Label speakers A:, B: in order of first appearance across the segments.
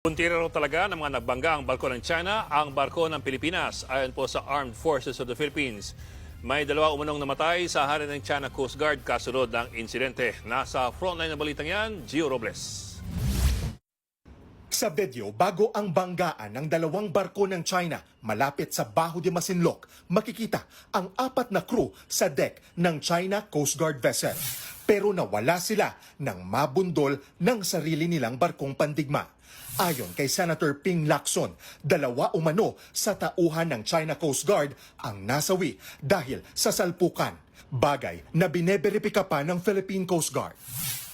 A: Puntira talaga ng mga nagbangga ang barko ng China ang barko ng Pilipinas ayon po sa Armed Forces of the Philippines. May dalawa umunong namatay sa hari ng China Coast Guard kasunod ng insidente. Nasa frontline ng balitang yan, Gio Robles.
B: Sa video, bago ang banggaan ng dalawang barko ng China malapit sa Baho de Masinloc, makikita ang apat na crew sa deck ng China Coast Guard vessel. Pero nawala sila nang mabundol ng sarili nilang barkong pandigma. Ayon kay Senator Ping Lacson, dalawa umano sa tauhan ng China Coast Guard ang nasawi dahil sa salpukan. Bagay na bineberipika pa ng Philippine Coast Guard.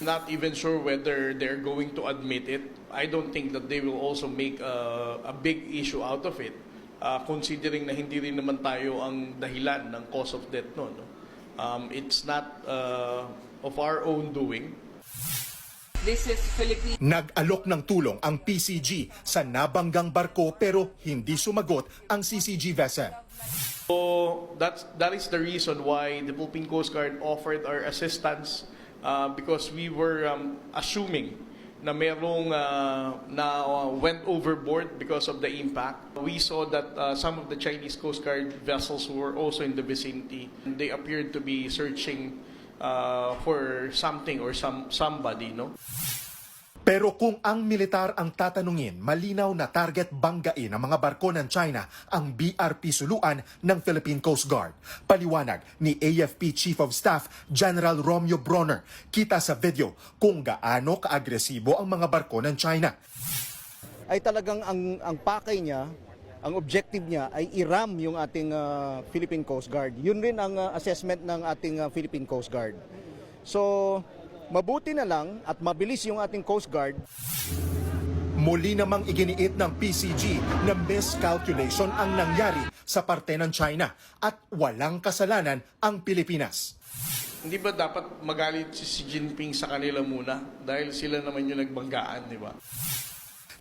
C: not even sure whether they're going to admit it. I don't think that they will also make a, a big issue out of it, uh, considering na hindi rin naman tayo ang dahilan ng cause of death no. no? Um, it's not uh, of our own doing.
D: This is Philippine
B: Nag-alok ng tulong ang PCG sa nabanggang barko pero hindi sumagot ang CCG vessel.
C: So that's, that is the reason why the Philippine Coast Guard offered our assistance uh, because we were um, assuming na merong uh, na uh, went overboard because of the impact. We saw that uh, some of the Chinese Coast Guard vessels were also in the vicinity. They appeared to be searching uh, for something or some somebody, no?
B: Pero kung ang militar ang tatanungin, malinaw na target banggain ng mga barko ng China ang BRP suluan ng Philippine Coast Guard. Paliwanag ni AFP Chief of Staff General Romeo Bronner kita sa video kung gaano kaagresibo ang mga barko ng China.
E: ay talagang ang ang pakay niya, ang objective niya ay iram yung ating ah, Philippine Coast Guard. Yun rin ang ah, assessment ng ating ah, Philippine Coast Guard. So, mabuti na lang at mabilis yung ating Coast Guard
B: Muli namang iginiit ng PCG na miscalculation ang nangyari sa parte ng China at walang kasalanan ang Pilipinas.
C: Hindi ba dapat magalit si Xi Jinping sa kanila muna dahil sila naman yung nagbanggaan, di ba?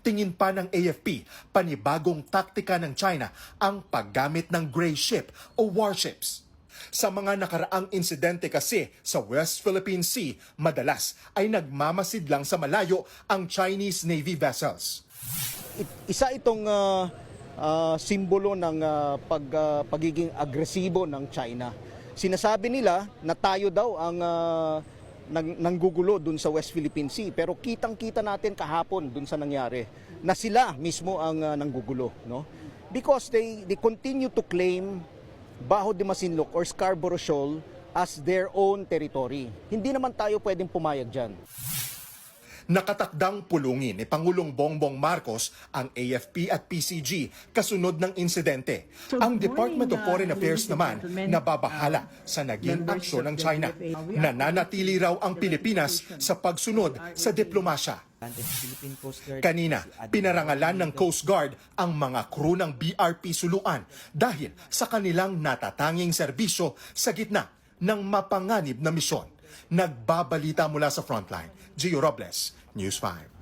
B: Tingin pa ng AFP, panibagong taktika ng China ang paggamit ng gray ship o warships. Sa mga nakaraang insidente kasi sa West Philippine Sea, madalas ay nagmamasid lang sa malayo ang Chinese Navy vessels.
E: Isa itong ah, ah, simbolo ng ah, pag, ah, pagiging agresibo ng China. Sinasabi nila na tayo daw ang ah, nang, nanggugulo dun sa West Philippine Sea. Pero kitang-kita natin kahapon dun sa nangyari na sila mismo ang ah, nanggugulo. No? Because they, they continue to claim Baho de Masinloc or Scarborough Shoal as their own territory. Hindi naman tayo pwedeng pumayag dyan.
B: Nakatakdang pulungin ni Pangulong Bongbong Marcos ang AFP at PCG kasunod ng insidente.
F: So,
B: ang Department of
F: morning,
B: Foreign
F: uh,
B: Affairs naman nababahala
F: uh,
B: sa naging aksyon ng China. Nananatili raw ang Pilipinas sa pagsunod sa diplomasya. Kanina, pinarangalan ng Coast Guard ang mga crew ng BRP Suluan dahil sa kanilang natatanging serbisyo sa gitna ng mapanganib na misyon. Nagbabalita mula sa frontline. Gio Robles, News 5.